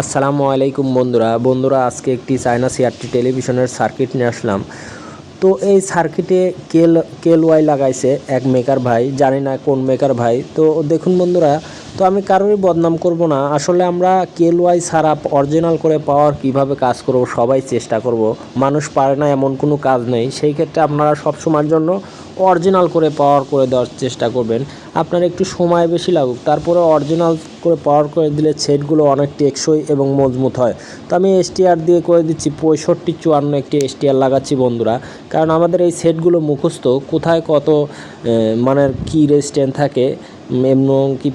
আসসালামু আলাইকুম বন্ধুরা। বন্ধুরা, আজকে একটি চায়না সিআরটি টেলিভিশনের সার্কিট নিয়ে আসলাম। তো এই সার্কিটে কেল কেল ওয়াই লাগাইছে এক মেকার ভাই, জানি না কোন মেকার ভাই। তো দেখুন বন্ধুরা, তো আমি কারোরই বদনাম করব না। আসলে আমরা কেল ওয়াই ছাড়া অরিজিনাল করে পাওয়ার কীভাবে কাজ করব, সবাই চেষ্টা করব। মানুষ পারে না এমন কোনো কাজ নেই। সেই ক্ষেত্রে আপনারা সব সময়ের জন্য অরিজিনাল করে পাওয়ার করে দেওয়ার চেষ্টা করবেন। আপনার একটু সময় বেশি লাগুক। তারপরে অরিজিনাল করে পাওয়ার করে দিলে সেটগুলো অনেক টেকসই এবং মজবুত হয়। তো আমি এসটিআর দিয়ে করে দিচ্ছি, পঁয়ষট্টি চুয়ান্ন একটি এসটিআর লাগাচ্ছি বন্ধুরা। কারণ আমাদের এই সেটগুলো মুখস্থ, কোথায় কত মানের কী রেজিস্ট্যান্ট থাকে এমন কি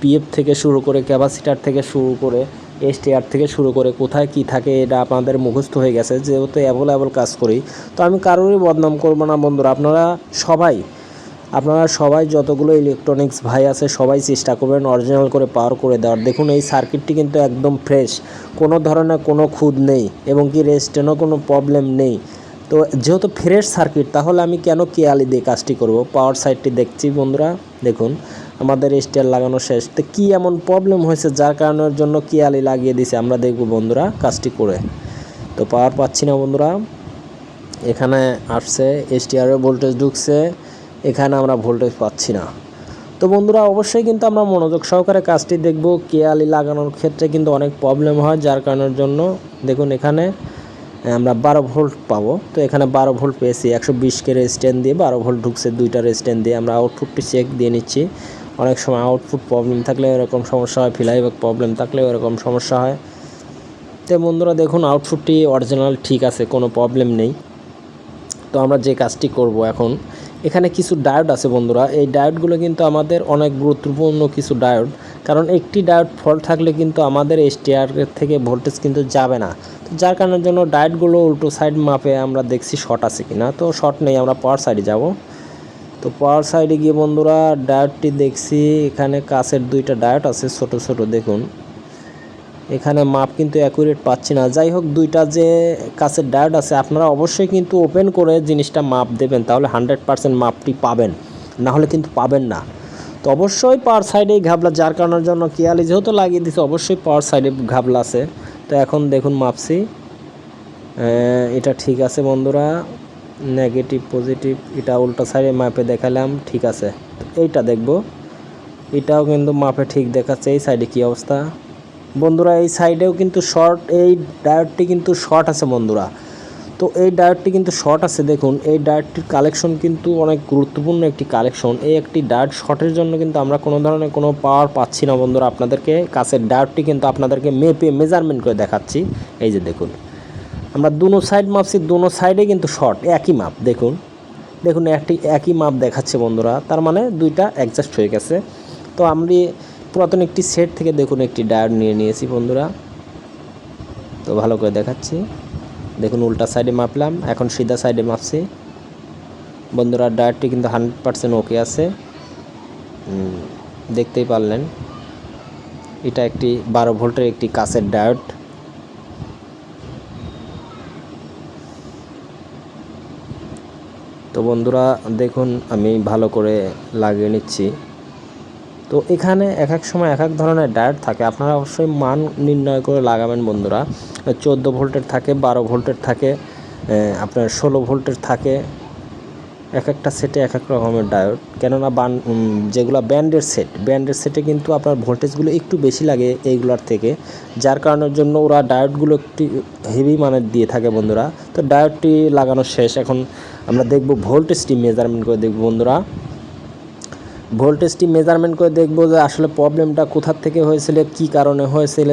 পিএফ থেকে শুরু করে ক্যাপাসিটার থেকে শুরু করে এসটিআর থেকে শুরু করে কোথায় কি থাকে এটা আপনাদের মুখস্থ হয়ে গেছে, যেহেতু অ্যাভেলেবল কাজ করি। তো আমি কারোরই বদনাম করব না বন্ধুরা, আপনারা সবাই আপনারা সবাই যতগুলো ইলেকট্রনিক্স ভাই আছে, সবাই চেষ্টা করবেন অরিজিনাল করে পাওয়ার করে দেওয়ার। দেখুন, এই সার্কিটটি কিন্তু একদম ফ্রেশ কোনো ধরনের কোনো খুদ নেই, এবং কি রেস্টেনও কোনো প্রবলেম নেই। তো যেহেতু ফ্রেশ সার্কিট তাহলে আমি কেন কেয়ালি দিয়ে কাজটি করব? পাওয়ার সাইডটি দেখছি বন্ধুরা, দেখুন। আমাদের স্টার লাগানো শেষ। তো কী এমন প্রবলেম হয়েছে যার কারণের জন্য কেয়ালি লাগিয়ে দিছে? আমরা দেখব বন্ধুরা কাজটি করে। তো পাওয়ার পাচ্ছি না বন্ধুরা। এখানে আসছে এসটিআরের ভোল্টেজ ঢুকছে। এখানে আমরা ভোল্টেজ পাচ্ছি না। তো বন্ধুরা, অবশ্যই কিন্তু আমরা মনোযোগ সহকারে কাজটি দেখব। কেয়ালি লাগানোর ক্ষেত্রে কিন্তু অনেক প্রবলেম হয় যার কারণের জন্য। দেখুন এখানে আমরা বারো ভোল্ট পাবো। তো এখানে বারো ভোল্ট পেয়েছি। একশো বিশকে রেজিস্ট্যান্ট দিয়ে বারো ভোল্ট ঢুকছে। দুইটা রেজিস্ট্যান্ট দিয়ে আমরা আউটপুটটি চেক দিয়ে নিচ্ছি। অনেক সময় আউটপুট প্রবলেম থাকলে এরকম সমস্যা হয় ফিলাইব্যাক প্রবলেম থাকলে এরকম সমস্যা হয়। তো বন্ধুরা দেখুন আউটপুটটি অরিজিনাল ঠিক আছে, কোনো প্রবলেম নেই। তো আমরা যে কাজটি করব এখন, এখানে কিছু ডায়োড আছে বন্ধুরা। এই ডায়োডগুলো কিন্তু আমাদের অনেক গুরুত্বপূর্ণ কিছু ডায়োড কারণ একটি ডায়োড ফল্ট থাকলে কিন্তু আমাদের এসটিআর থেকে ভোল্টেজ কিন্তু যাবে না। তো যার কারণের জন্য ডায়োডগুলো উল্টো সাইড মাপে আমরা দেখছি শর্ট আছে কি না তো শর্ট নেই, আমরা পাওয়ার সাইডে যাব। তো পাওয়ার সাইডে গিয়ে বন্ধুরা ডায়োডটি দেখছি। এখানে কাছের দুইটা ডায়োড আছে, ছোট ছোট, দেখুন। এখানে মাপ কিন্তু অ্যাকুরেট পাচ্ছি না। যাই হোক, দুইটা যে কাছের ডায়োড আছে, আপনারা অবশ্যই কিন্তু ওপেন করে জিনিসটা মাপ দেবেন, তাহলে হান্ড্রেড পারসেন্ট মাপটি পাবেন। না হলে কিন্তু পাবেন না। তো অবশ্যই পাওয়ার সাইডেই ঘাবলা, যার কারণের জন্য কেয়ালি যেহেতু লাগিয়ে দিছে, অবশ্যই পাওয়ার সাইডে ঘাবলা আছে। তো এখন দেখুন মাপছি। এটা ঠিক আছে বন্ধুরা। নেগেটিভ, পজিটিভ, এটা উল্টা সাইডে মাপে দেখালাম, ঠিক আছে। এইটা দেখব। এটাও কিন্তু মাপে ঠিক দেখাচ্ছে, এই সাইডে কী অবস্থা? বন্ধুরা, এই সাইডেও কিন্তু শর্ট, এই ডায়োডটি কিন্তু শর্ট আছে বন্ধুরা। তো এই ডায়োডটি কিন্তু শর্ট আছে, দেখুন। এই ডায়োডটির কালেকশন কিন্তু অনেক গুরুত্বপূর্ণ একটি কালেকশন। এই একটি ডায়োড শর্টের জন্য কিন্তু আমরা কোনো ধরনের কোনো পাওয়ার পাচ্ছি না বন্ধুরা আপনাদেরকে। কাছের ডায়োডটি কিন্তু আপনাদেরকে মেপে মেজারমেন্ট করে দেখাচ্ছি। এই যে দেখুন। আমরা দুনো সাইড মাপছি, দুনো সাইডে কিন্তু শর্ট একই মাপ, দেখুন। দেখুন, একটি, একই মাপ দেখাচ্ছে বন্ধুরা, তার মানে দুইটা অ্যাডজাস্ট হয়ে গেছে। তো আমি পুরাতন একটি সেট থেকে দেখুন, একটি ডায়োড নিয়ে নিয়েছি বন্ধুরা। তো ভালো করে দেখাচ্ছি। দেখুন, উল্টা সাইডে মাপলাম, এখন সিধা সাইডে মাপছি। বন্ধুরা ডায়োডটি কিন্তু হান্ড্রেড পারসেন্ট ওকে আছে। দেখতেই পারলেন। এটা একটি বারো ভোল্টের একটি কাছের ডায়োড তো বন্ধুরা, দেখুন, আমি ভালো করে লাগিয়ে নিচ্ছি। তো এখানে এক এক সময় এক এক ধরনের ডায়েট থাকে। আপনারা অবশ্যই মান নির্ণয় করে লাগাবেন বন্ধুরা। চোদ্দ ভোল্টের থাকে, বারো ভোল্টের থাকে আপনার ষোলো ভোল্টের থাকে এক একটা সেটে এক এক রকমের ডায়োড কেননা বান যেগুলো ব্যান্ডের সেট ব্যান্ডের সেটে কিন্তু আপনার ভোল্টেজগুলো একটু বেশি লাগে এইগুলোর থেকে। যার কারণের জন্য ওরা ডায়োডগুলো একটু হেভি মানের দিয়ে থাকে বন্ধুরা। তো ডায়োডটি লাগানো শেষ। এখন আমরা দেখব ভোল্টেজটি মেজারমেন্ট করে দেখব বন্ধুরা। ভোল্টেজটি মেজারমেন্ট করে দেখব যে আসলে প্রবলেমটা কোথার থেকে হয়েছিল, কি কারণে হয়েছিল।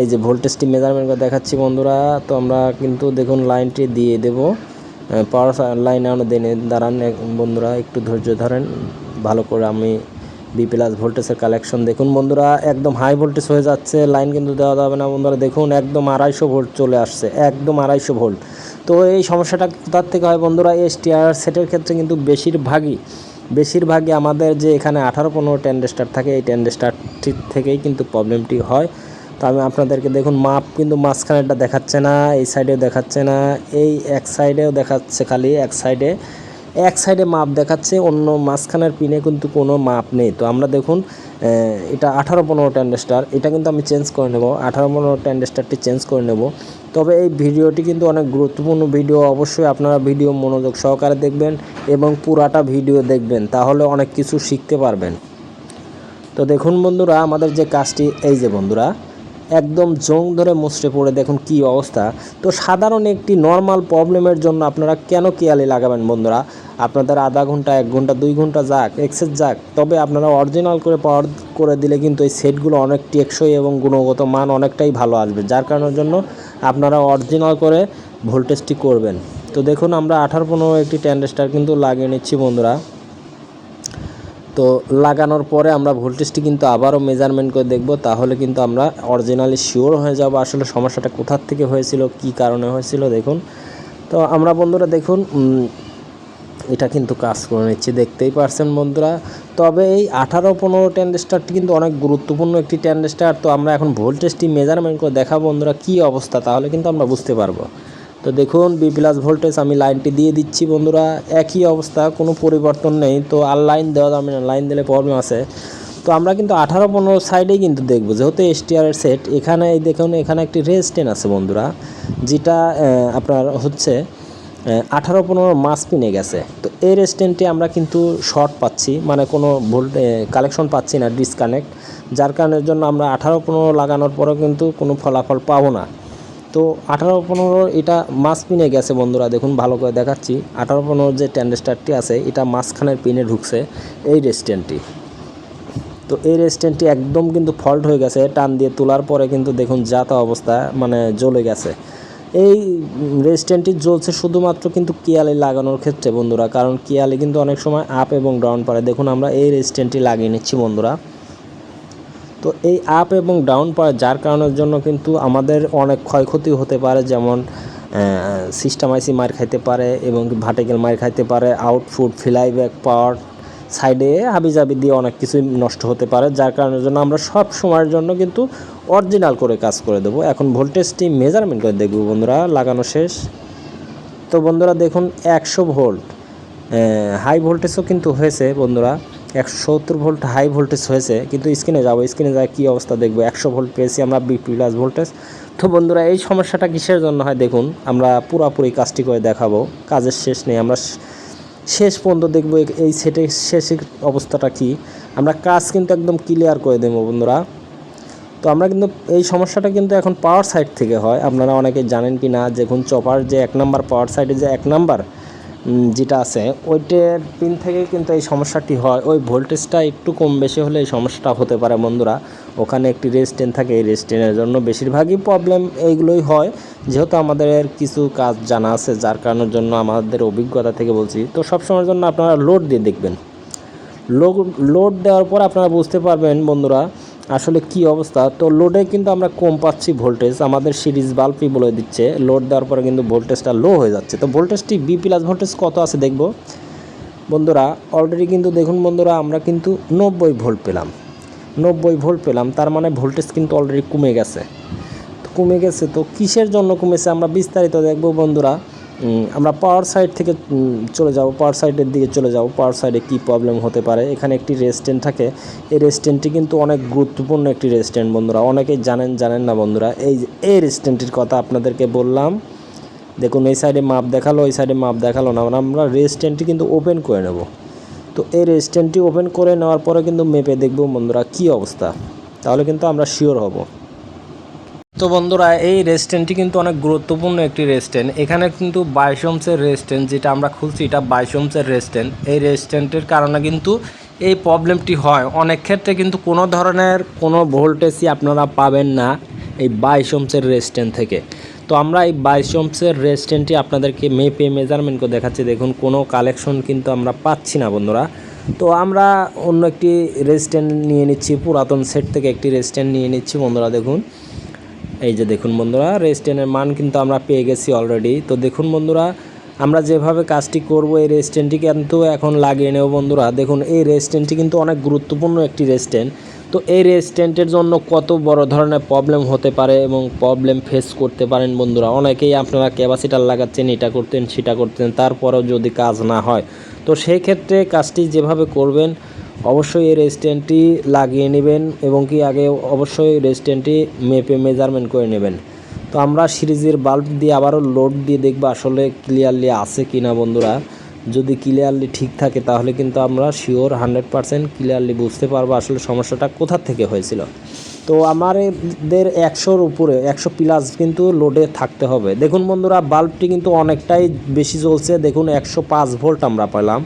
এই যে ভোল্টেজটি মেজারমেন্ট করে দেখাচ্ছি বন্ধুরা। তো আমরা কিন্তু দেখুন লাইনটি দিয়ে দেব। পাওয়ার লাইন দেনে দাঁড়ান বন্ধুরা একটু ধৈর্য ধরেন, ভালো করে আমি বি প্লাস ভোল্টেজের কালেকশন দেখুন। বন্ধুরা, একদম হাই ভোল্টেজ হয়ে যাচ্ছে লাইন কিন্তু দেওয়া যাবে না। বন্ধুরা, দেখুন, একদম আড়াইশো ভোল্ট চলে আসছে, একদম আড়াইশো ভোল্ট তো এই সমস্যাটা কোথার থেকে হয় বন্ধুরা? এসটিআর সেটের ক্ষেত্রে কিন্তু বেশিরভাগই বেশিরভাগই আমাদের যে এখানে আঠারো, পনেরো টেন্ডেস্টার থাকে, এই টেন্ডেস্টারটির থেকেই কিন্তু প্রবলেমটি হয়। তো আমি আপনাদেরকে দেখুন মাপ কিন্তু মাঝখানেরটা দেখাচ্ছে না, এই সাইডেও দেখাচ্ছে না, এই এক সাইডেও দেখাচ্ছে খালি, এক সাইডে এক সাইডে মাপ দেখাচ্ছে, অন্য মাঝখানের পিনে কিন্তু কোনো মাপ নেই। তো আমরা দেখুন এটা আঠারো পনেরো ট্যান্ডেস্টার এটা কিন্তু আমি চেঞ্জ করে নেব, আঠারো পনেরো ট্যান্ডেস্টারটি চেঞ্জ করে নেব। তবে এই ভিডিওটি কিন্তু অনেক গুরুত্বপূর্ণ ভিডিও, অবশ্যই আপনারা ভিডিও মনোযোগ সহকারে দেখবেন এবং পুরাটা ভিডিও দেখবেন, তাহলে অনেক কিছু শিখতে পারবেন। তো দেখুন বন্ধুরা, আমাদের যে কাজটি, এই যে বন্ধুরা একদম জং ধরে মুচড়ে পড়ে, দেখুন কি অবস্থা। তো সাধারণ একটি নর্মাল প্রবলেমের জন্য আপনারা কেন কেয়ালি লাগাবেন বন্ধুরা? আপনাদের আধা ঘণ্টা, এক ঘণ্টা, দুই ঘণ্টা যাক এক্সেস যাক, তবে আপনারা অরিজিনাল করে পাওয়ার করে দিলে কিন্তু এই সেটগুলো অনেক টেকসই এবং গুণগত মান অনেকটাই ভালো আসবে। যার কারণের জন্য আপনারা অরিজিনাল করে ভোল্টেজটি করবেন। তো দেখুন আমরা আঠারো পনেরো একটি ট্যান্ডেস্টার কিন্তু লাগিয়ে নিচ্ছি বন্ধুরা। তো লাগানোর পরে আমরা ভোল্টেজটি কিন্তু আবারও মেজারমেন্ট করে দেখব, তাহলে কিন্তু আমরা অরিজিনালি শিওর হয়ে যাব আসলে সমস্যাটা কোথার থেকে হয়েছিল, কি কারণে হয়েছিল, দেখুন। তো আমরা বন্ধুরা দেখুন এটা কিন্তু কাজ করে নিচ্ছি, দেখতেই পারছেন বন্ধুরা। তবে এই আঠারো পনেরো ট্যান্ডেস্টারটি কিন্তু অনেক গুরুত্বপূর্ণ একটি ট্যান্ডেস্টার তো আমরা এখন ভোল্টেজটি মেজারমেন্ট করে দেখা বন্ধুরা কি অবস্থা, তাহলে কিন্তু আমরা বুঝতে পারব। তো দেখুন বি প্লাস ভোল্টেজ আমি লাইনটি দিয়ে দিচ্ছি বন্ধুরা। একই অবস্থা, কোনো পরিবর্তন নেই। তো আর লাইন দেওয়া যাবে না লাইন দিলে প্রবলেম আছে। তো আমরা কিন্তু আঠারো পনেরো সাইডেই কিন্তু দেখব, যেহেতু এসটিআরের সেট এখানে এই দেখুন, এখানে একটি রেজিস্ট্যান্ট আছে বন্ধুরা, যেটা আপনার হচ্ছে আঠারো পনেরো মাস পিনে গেছে। তো এই রেস্টেন্টে আমরা কিন্তু শর্ট পাচ্ছি মানে কোনো ভোল্ট কালেকশন পাচ্ছি না ডিসকানেক্ট যার কারণের জন্য আমরা আঠারো পনেরো লাগানোর পরেও কিন্তু কোনো ফলাফল পাবো না। তো আঠারো পনেরো এটা মাস পিনে গেছে বন্ধুরা, দেখুন ভালো করে দেখাচ্ছি। আঠারো পনেরো যে ট্যান্ডেস্টারটি আছে, এটা মাঝখানের পিনে ঢুকছে এই রেস্টেন্টটি তো এই রেস্টেন্টটি একদম কিন্তু ফল্ট হয়ে গেছে, টান দিয়ে তোলার পরে কিন্তু দেখুন যাতা অবস্থা মানে জ্বলে গেছে। এই রেস্টেন্টটি জ্বলছে শুধুমাত্র কিন্তু কেয়ালি লাগানোর ক্ষেত্রে বন্ধুরা, কারণ কেয়ালি কিন্তু অনেক সময় আপ এবং ডাউন পারে দেখুন আমরা এই রেস্টেন্টটি লাগিয়ে নিচ্ছি বন্ধুরা। তো এই আপ এবং ডাউন পাওয়া যার কারণের জন্য কিন্তু আমাদের অনেক ক্ষয়ক্ষতি হতে পারে, যেমন সিস্টেম আইসি মার খাইতে পারে এবং ভার্টিক্যাল মার খাইতে পারে আউটফুট ফ্লাই ব্যাক পাওয়ার সাইডে হাবিজাবি দিয়ে অনেক কিছুই নষ্ট হতে পারে, যার কারণের জন্য আমরা সব সময়ের জন্য কিন্তু অরিজিনাল করে কাজ করে দেবো। এখন ভোল্টেজটি মেজারমেন্ট করে দেখব বন্ধুরা, লাগানো শেষ। তো বন্ধুরা দেখুন, একশো ভোল্ট হাই ভোল্টেজও কিন্তু হয়েছে বন্ধুরা। একশো সত্তর ভোল্ট হাই ভোল্টেজ হয়েছে, কিন্তু স্ক্রিনে যাব স্ক্রিনে যায় কী অবস্থা দেখব, একশো ভোল্ট পেয়েছি আমরা বি প্লাস ভোল্টেজ তো বন্ধুরা, এই সমস্যাটা কিসের জন্য হয় দেখুন, আমরা পুরাপুরি কাজটি করে দেখাবো, কাজের শেষ নেই, আমরা শেষ পর্যন্ত দেখব এই- সেটের শেষের অবস্থাটা কি। আমরা কাজ কিন্তু একদম ক্লিয়ার করে দেবো বন্ধুরা। তো আমরা কিন্তু এই সমস্যাটা কিন্তু এখন পাওয়ার সাইড থেকে হয়, আপনারা অনেকে জানেন কি না দেখুন চপার যে এক নাম্বার পাওয়ার সাইডে যে এক নাম্বার যেটা আছে, ওইটার পিন থেকে কিন্তু এই সমস্যাটি হয়। ওই ভোল্টেজটা একটু কম বেশি হলে এই সমস্যাটা হতে পারে বন্ধুরা। ওখানে একটি রেস্টেন থাকে, এই রেস্টেনের জন্য বেশিরভাগই প্রবলেম এইগুলোই হয়। যেহেতু আমাদের কিছু কাজ জানা আছে, যার কারণের জন্য আমাদের অভিজ্ঞতা থেকে বলছি। তো সবসময়ের জন্য আপনারা লোড দিয়ে দেখবেন। লোড লোড দেওয়ার পর আপনারা বুঝতে পারবেন বন্ধুরা আসলে কি অবস্থা? তো লোডে কিন্তু আমরা কম পাচ্ছি ভোল্টেজ আমাদের সিরিজ বাল্বই বলে দিচ্ছে। লোড দেওয়ার পরে কিন্তু ভোল্টেজটা লো হয়ে যাচ্ছে। তো ভোল্টেজটি বি প্লাস ভোল্টেজ কত আছে দেখব? বন্ধুরা অলরেডি কিন্তু দেখুন বন্ধুরা, আমরা কিন্তু নব্বই ভোল্ট পেলাম। নব্বই ভোল্ট পেলাম, তার মানে ভোল্টেজ কিন্তু অলরেডি কমে গেছে। কমে গেছে, তো কিসের জন্য কমেছে আমরা বিস্তারিত দেখব বন্ধুরা। আমরা পাওয়ার সাইড থেকে চলে যাব। পাওয়ার সাইডের দিকে চলে যাব। পাওয়ার সাইডে কি প্রবলেম হতে পারে? এখানে একটি রেস্টেন্ট থাকে। এই রেস্টেন্টটি কিন্তু অনেক গুরুত্বপূর্ণ একটি রেস্টেন্ট বন্ধুরা। অনেকেই জানেন জানেন না বন্ধুরা। এই এই রেস্টেন্টটির কথা আপনাদেরকে বললাম। দেখুন, এই সাইডে মাপ দেখাল ওই সাইডে মাপ দেখাল না। মানে আমরা রেস্টেন্টটি কিন্তু ওপেন করে নেব। তো এই রেস্টেন্টটি ওপেন করে নেওয়ার পরে কিন্তু মেপে দেখব বন্ধুরা কি অবস্থা। তাহলে কিন্তু আমরা শিওর হব। তো বন্ধুরা এই রেস্টুরেন্টটি কিন্তু অনেক গুরুত্বপূর্ণ একটি রেস্টুরেন্ট এখানে কিন্তু বাইশ ওমসের রেস্টুরেন্ট যেটা আমরা খুলছি, এটা বাইশ ওমসের রেস্টুরেন্ট এই রেস্টুরেন্টের কারণে কিন্তু এই প্রবলেমটি হয়। অনেক ক্ষেত্রে কিন্তু কোনো ধরনের কোনো ভোল্টেজই আপনারা পাবেন না এই বাইশ ওমসের রেস্টুরেন্ট থেকে। তো আমরা এই বাইশ ওমসের রেস্টুরেন্টটি আপনাদেরকে মেপে মেজারমেন্ট করে দেখাচ্ছি। দেখুন, কোনো কালেকশন কিন্তু আমরা পাচ্ছি না, বন্ধুরা। তো আমরা অন্য একটি রেস্টুরেন্ট নিয়ে নিচ্ছি, পুরাতন সেট থেকে একটি রেস্টুরেন্ট নিয়ে নিচ্ছি, বন্ধুরা, দেখুন। এই যে দেখুন বন্ধুরা রেস্টেনের মান কিন্তু আমরা পেয়ে গেছি অলরেডি তো দেখুন বন্ধুরা, আমরা যেভাবে কাজটি করব এই রেস্টেন্টটি কিন্তু এখন লাগিয়ে নেব বন্ধুরা। দেখুন, এই রেস্টেন্টটি কিন্তু অনেক গুরুত্বপূর্ণ একটি রেস্টেন্ট তো এই রেজিস্ট্যান্টের জন্য কত বড় ধরনের প্রবলেম হতে পারে এবং প্রবলেম ফেস করতে পারেন বন্ধুরা? অনেকেই আপনারা ক্যাপাসিটার লাগাচ্ছেন, এটা করতেন, সেটা করতেন, তারপরেও যদি কাজ না হয়। তো সেই ক্ষেত্রে কাজটি যেভাবে করবেন অবশ্যই এই রেজিস্ট্যান্টটি লাগিয়ে নেবেন এবং কি আগে অবশ্যই রেজিস্ট্যান্টটি মেপে মেজারমেন্ট করে নেবেন। তো আমরা সিরিজের বাল্ব দিয়ে আবারও লোড দিয়ে দেখব আসলে ক্লিয়ারলি আছে কি না বন্ধুরা। যদি ক্লিয়ারলি ঠিক থাকে তাহলে কিন্তু আমরা শিওর হান্ড্রেড পারসেন্ট ক্লিয়ারলি বুঝতে পারব আসলে সমস্যাটা কোথা থেকে হয়েছিল। তো আমাদের একশোর উপরে, একশো প্লাস কিন্তু লোডে থাকতে হবে। দেখুন বন্ধুরা বাল্বটি কিন্তু অনেকটাই বেশি জ্বলছে। দেখুন একশো পাঁচ ভোল্ট আমরা পেলাম।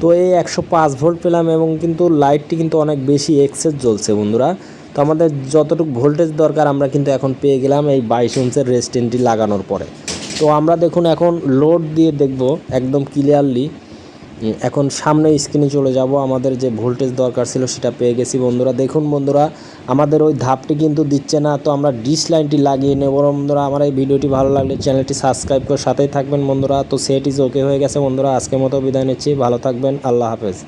তো এই একশো পাঁচ ভোল্ট পেলাম এবং কিন্তু লাইটটি কিন্তু অনেক বেশি এক্সেস জ্বলছে বন্ধুরা। তো আমাদের যতটুকু ভোল্টেজ দরকার আমরা কিন্তু এখন পেয়ে গেলাম এই বাইশ ইঞ্চের রেস্টেন্টটি লাগানোর পরে। তো আমরা দেখুন এখন লোড দিয়ে দেখব একদম ক্লিয়ারলি এখন সামনে স্ক্রিনে চলে যাব, আমাদের যে ভোল্টেজ দরকার ছিল সেটা পেয়ে গেছি বন্ধুরা। দেখুন বন্ধুরা আমাদের ওই ধাপটি কিন্তু দিচ্ছে না, তো আমরা ডিস লাইনটি লাগিয়ে নেব। বন্ধুরা, আমার এই ভিডিওটি ভালো লাগলে চ্যানেলটি সাবস্ক্রাইব করে সাথেই থাকবেন বন্ধুরা। তো সেট ইজ ওকে হয়ে গেছে বন্ধুরা, আজকের মতো বিদায় নিচ্ছি। ভালো থাকবেন, আল্লাহ হাফেজ।